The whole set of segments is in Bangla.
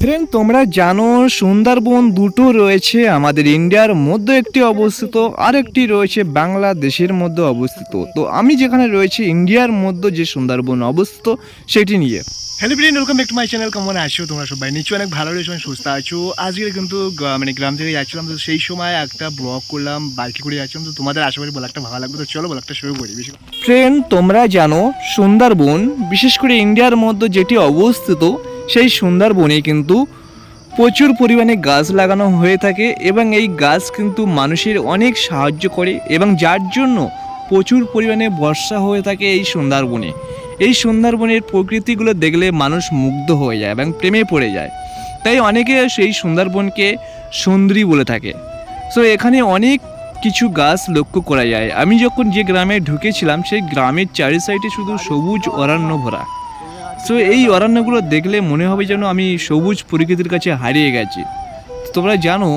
ফ্রেন্ড তোমরা জানো সুন্দরবন দুটো রয়েছে আমাদের ইন্ডিয়ার মধ্যে একটি অবস্থিত আর একটি রয়েছে বাংলাদেশের মধ্যে অবস্থিত। তো আমি যেখানে রয়েছে ইন্ডিয়ার মধ্যে যে সুন্দরবন অবস্থিত সেটি নিয়ে। Hello friend welcome back to my channel কেমন আছো তোমরা সবাই? নিশ্চয়ই অনেক ভালো রয়েছে অনেক সুস্থ আছো। আজকে কিন্তু মানে গ্রাম থেকে যাচ্ছিলাম তো সেই সময় একটা ব্লগ করলাম বাইকে করে যাচ্ছিলাম তো তোমাদের আশেপাশে করি ব্লগটা ভালো লাগবে। তো চলো ব্লগটা শুরু করি বেশি ফ্রেন্ড তোমরা জানো সুন্দরবন বিশেষ করে ইন্ডিয়ার মধ্যে যেটি অবস্থিত সেই সুন্দরবনে কিন্তু প্রচুর পরিমাণে গাছ লাগানো হয়ে থাকে এবং এই গাছ কিন্তু মানুষের অনেক সাহায্য করে এবং যার জন্য প্রচুর পরিমাণে বর্ষা হয়ে থাকে এই সুন্দরবনে। এই সুন্দরবনের প্রকৃতিগুলো দেখলে মানুষ মুগ্ধ হয়ে যায় এবং প্রেমে পড়ে যায়। তাই অনেকে সেই সুন্দরবনকে সুন্দরী বলে থাকে। সো এখানে অনেক কিছু গাছ লক্ষ্য করা যায়। আমি যখন যে গ্রামে ঢুকেছিলাম, সেই গ্রামের চারি সাইডে শুধু সবুজ, অরণ্য ভরা। সো এই অরণ্যগুলো দেখলে মনে হবে যেন আমি সবুজ প্রকৃতির কাছে হারিয়ে গেছি। তোমরা জানো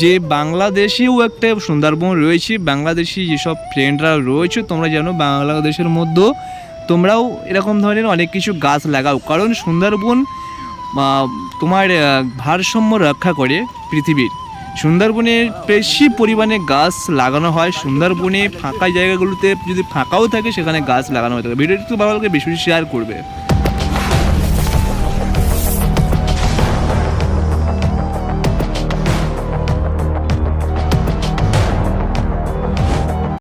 যে বাংলাদেশেও একটা সুন্দরবন রয়েছে, বাংলাদেশি যেসব ফ্রেন্ডরা রয়েছে, তোমরা জানো বাংলাদেশের মধ্যেও তোমরাও এরকম ধরনের অনেক কিছু গাছ লাগাও। কারণ সুন্দরবন তোমার ভারসাম্য রক্ষা করে পৃথিবীর। সুন্দরবনে বেশি পরিমাণে গাছ লাগানো হয়। সুন্দরবনে ফাঁকা জায়গাগুলোতে যদি ফাঁকাও থাকে, সেখানে গাছ লাগানো হয়ে থাকে। ভিডিওটি ভালো লাগে বেশি শেয়ার করবে।